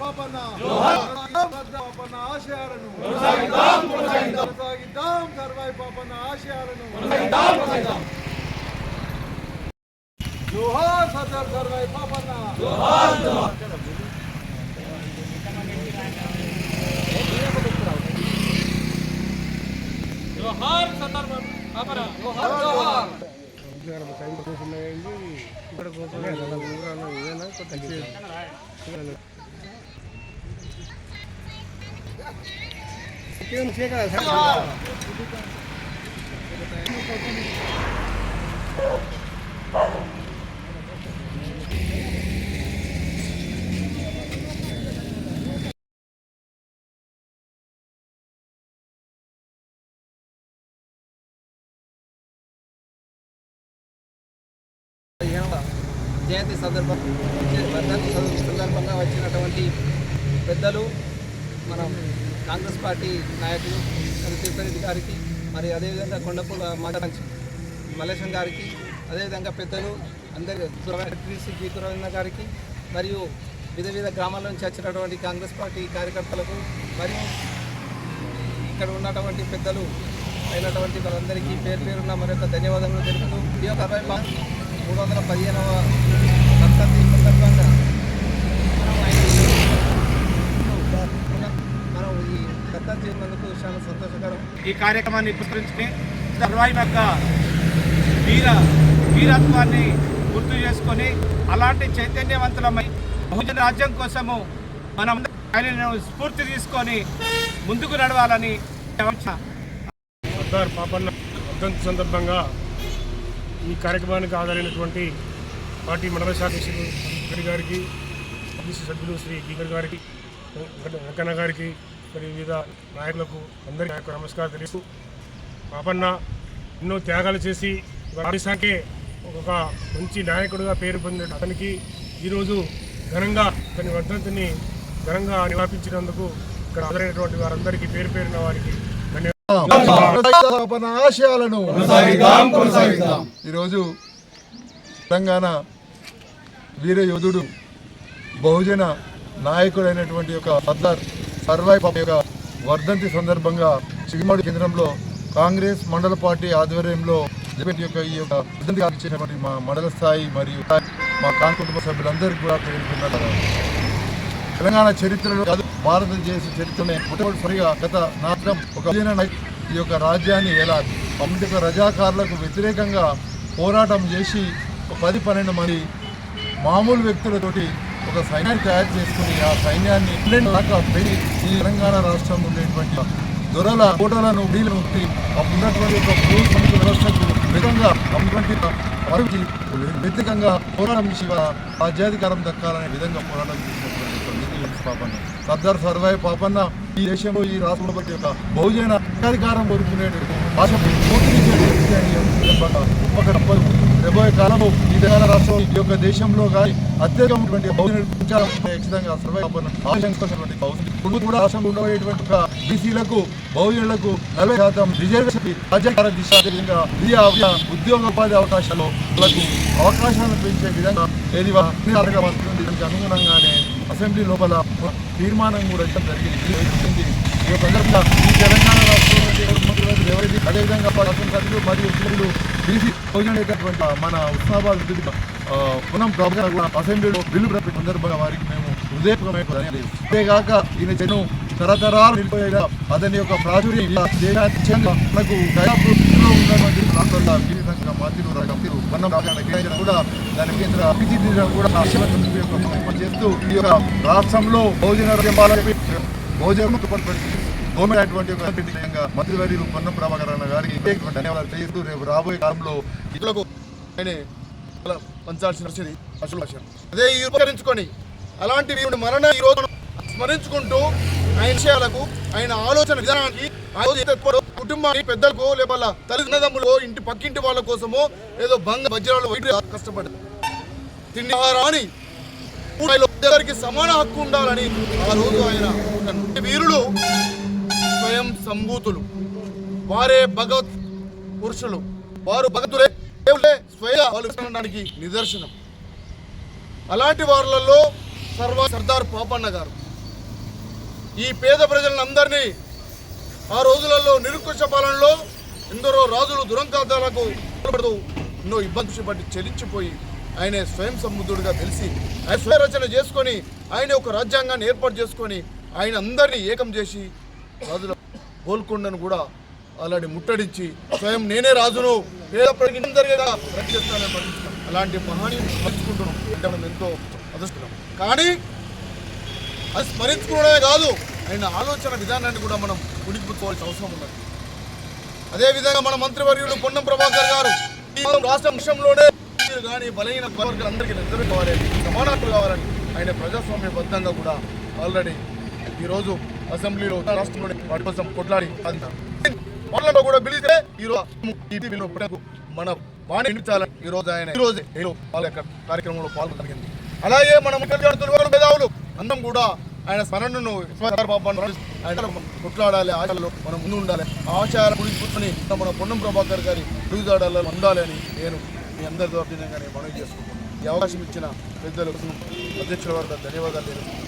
పాపన్న పాపన్న ఆశయాలను కొనసాగిద్దాం పాపన్న ఆశయాలను జోహార్ సర్దార్ సర్వాయి పాపన్న జోహార్ సర్దార్ బాబరా జోహార్ జయంతి సందర్భం సందర్భంగా వచ్చినటువంటి పెద్దలు మనం కాంగ్రెస్ పార్టీ నాయకులు తిరుపతి గారికి మరి అదేవిధంగా కొండపూల మాట మల్లేశం గారికి అదేవిధంగా పెద్దలు అందరి శ్రీ గీతురవీణ గారికి మరియు వివిధ వివిధ గ్రామాల నుంచి వచ్చినటువంటి కాంగ్రెస్ పార్టీ కార్యకర్తలకు మరియు ఇక్కడ ఉన్నటువంటి పెద్దలు అయినటువంటి వాళ్ళందరికీ పేరు పేరున్న మరొక ధన్యవాదములు తెలుపుతూ ఈ యొక్క అరవై మా- మూడు వందల పదిహేనవ వర్ధంతి సందర్భంగా మనం ఆయన- మనం ఈ వర్ధంతి చేసినందుకు చాలా సంతోషకరం ఈ కార్యక్రమాన్ని పురస్కరించుకుని సర్వాయి యొక్క వీర వీరత్వాన్ని గుర్తు చేసుకొని అలాంటి చైతన్యవంతులమై బహుజన రాజ్యం కోసము మనం ఆయనను స్ఫూర్తి తీసుకొని ముందుకు నడవాలని సర్దార్ పాపన్న వర్ధంతి సందర్భంగా ఈ కార్యక్రమానికి ఆధారైనటువంటి పార్టీ మండల శాఖ గారికి సభ్యులు శ్రీ గీకర్ గారికి వెంకన్న గారికి మరి వివిధ నాయకులకు అందరికీ నా యొక్క నమస్కారం తెలుసు పాపన్న ఎన్నో త్యాగాలు చేసి ఒడిశాకే ఒక మంచి నాయకుడిగా పేరు పొందిన అతనికి ఈరోజు ఘనంగా అతని వర్ధంతిని ఘనంగా నివాపించినందుకు ఇక్కడ హాజరైనటువంటి వారందరికీ పేరు పేరున వారికి ఆశయాలను ఈరోజు తెలంగాణ వీర యోధుడు బహుజన నాయకుడైనటువంటి యొక్క సర్దార్ సర్వాయి యొక్క వర్ధంతి సందర్భంగా చిగుమాడి కేంద్రంలో కాంగ్రెస్ మండల పార్టీ ఆధ్వర్యంలో జరిగిన యొక్క ఈ యొక్క వర్ధంతి ఇచ్చినటువంటి మా మండల స్థాయి మరియు మా కాంగ్ కుటుంబ సభ్యులందరికీ కూడా పేర్కొన్నారు తెలంగాణ చరిత్రలో కాదు భారతదేశ చరిత్రనే మొట్టమొదటిసారిగా గత నాటకం ఒక ఈ యొక్క రాజ్యాన్ని ఎలా అమెరిక రజాకారులకు వ్యతిరేకంగా పోరాటం చేసి ఒక పది పన్నెండు మంది మామూలు వ్యక్తులతోటి ఒక సైన్యాన్ని తయారు చేసుకుని ఆ సైన్యాన్ని ఇంగ్లాండ్ దాకా పెరిగి ఈ తెలంగాణ రాష్ట్రం ఉండేటువంటి దొరల కోటలను ఉడీలను ఉన్నటువంటి ఒక భూ వ్యవస్థకు విధంగా అటువంటి వారికి వ్యతిరేకంగా పోరాటం శివ రాజ్యాధికారం దక్కాలనే విధంగా పోరాటం చేసినటువంటి పాపన్న. సర్దార్ సర్వాయి పాపన్న ఈ దేశంలో ఈ రాష్ట్రంలో ప్రతి ఒక్క బహుజన అధికారం కోరుకునే భాష గొప్పగా తప్పదు రాబోయే కాలంలో ఈ తెలంగాణ రాష్ట్రం ఈ యొక్క దేశంలో కానీ అత్యధికమైనటువంటి ఖచ్చితంగా సర్వే ఇప్పుడు కూడా రాష్ట్రంలో ఉండబోయేటువంటి బీసీలకు బహుజనులకు నలభై శాతం రిజర్వేషన్ రాజ్యాధికార దిశ విధంగా విద్యా ఉద్యోగ ఉపాధి అవకాశాలు వాళ్ళకు అవకాశాలను పెంచే విధంగా ఏది అనుగుణంగానే అసెంబ్లీ లోపల తీర్మానం కూడా జరిగింది. ఈ సందర్భంగా ఈ తెలంగాణ రాష్ట్రంలో ముఖ్యమంత్రి ఎవరైతే అదేవిధంగా శాసనసభ్యులు మరియు సభ్యులు బీసీ భోజనటువంటి మన ఉస్మాబాద్ జిల్లా, ఆ, పునం ప్రభాకర్ కూడా అసెంబ్లీలో బిల్లు ప్రతి సందర్భంగా వారికి మేము హృదయపూర్వమైన అంతేగాక ఈయన జనం తరతరాలు నిలిపోయేలా అతని యొక్క ప్రాచుర్యం మనకు దయాపూర్తిలో ఉన్నటువంటి రాష్ట్రాల జీవితంగా మాతిరు కప్పిరు వన్నం కూడా దాని కేంద్ర అభివృద్ధి కూడా చేస్తూ ఈ యొక్క రాష్ట్రంలో భోజన ఉద్యమాల భోజనం గవర్నమెంట్ అటువంటి ఒక విధంగా పొన్నం ప్రభాకర్ అన్న గారికి ధన్యవాదాలు చేస్తూ రేపు రాబోయే కాలంలో ఇళ్ళకు పంచాల్సిన అసలు అదే ఉపకరించుకొని అలాంటి వీరుడు మరణ ఈ రోజు స్మరించుకుంటూ ఆయన విషయాలకు ఆయన ఆలోచన విధానానికి కుటుంబానికి పెద్దలకు లేకపోతే తల్లిదండ్రులు ఇంటి పక్కింటి వాళ్ళ కోసమో ఏదో భంగ వజ్రాలు వైద్య కష్టపడ్డారు తిండి ఆహారాన్ని అందరికి సమాన హక్కు ఉండాలని ఆ రోజు ఆయన అనుకున్నాడు. వీరులు స్వయం సంభూతులు. వారే భగవత్ పురుషులు. వారు భగతులే దేవుడే స్వయంగా నిదర్శనం. అలాంటి వారులలో సర్వ సర్దార్ పాపన్న గారు. ఈ పేద ప్రజలందరినీ ఆ రోజులలో నిరుకుశ పాలనలో ఎందరో రాజులు దురంకాదాలకు పడుతూ ఎన్నో ఇబ్బంది పట్టి చెలించిపోయి ఆయన స్వయం సముద్రుడిగా తెలిసి ఆయన స్వయ రచన చేసుకొని ఆయన ఒక రాజ్యాంగాన్ని ఏర్పాటు చేసుకొని ఆయన అందరినీ ఏకం చేసి రాజుల గోల్కొండను కూడా అలాంటి ముట్టడించి స్వయం నేనే రాజును. పేద ప్రజలందరిగా అలాంటి మహానీయుని స్మరించుకుంటున్నాం అంటే మనం ఎంతో అదృష్టం. కానీ అది స్మరించుకోవడమే కాదు ఆయన ఆలోచన విధానాన్ని కూడా మనం ఉడికిపుచ్చుకోవాల్సిన అవసరం ఉన్నది. అదేవిధంగా మన మంత్రివర్యుడు పొన్నం ప్రభాకర్ గారు ఈ రాష్ట్ర విషయంలోనే కానీ బలహీన వర్గాలందరికీ నిద్ర కావాలని సమానత్వం కావాలని ఆయన ప్రజాస్వామ్య బద్దంగా కూడా ఆల్రెడీ ఈరోజు అసెంబ్లీలో రాష్ట్రంలోని వాటి కోసం కొట్లాడి వాళ్ళలో కూడా పిలిస్తే ఈరోజు ఈ బిల్లు మన వాణి వినిపించాలని ఈ రోజు ఆయన ఈ రోజు నేను వాళ్ళ యొక్క కార్యక్రమంలో పాల్గొనగలిగింది. అలాగే మన ముఖ్యమంత్రులు మేధావులు అందరం కూడా ఆయన స్మరణను ఆయన కొట్లాడాలి ఆశయాల్లో మనం ముందు ఉండాలి. ఆ ఆశయాల గురించి కూర్చొని మన పొన్నం ప్రభాకర్ గారి అడుగుదాడాలలో ఉండాలి అని నేను మీ అందరి దౌర్జన్యంగా మనవి చేసుకుంటున్నాను. ఈ అవకాశం ఇచ్చిన పెద్దలకు అధ్యక్షుల వారికి ధన్యవాదాలు తెలుపుతున్నాను.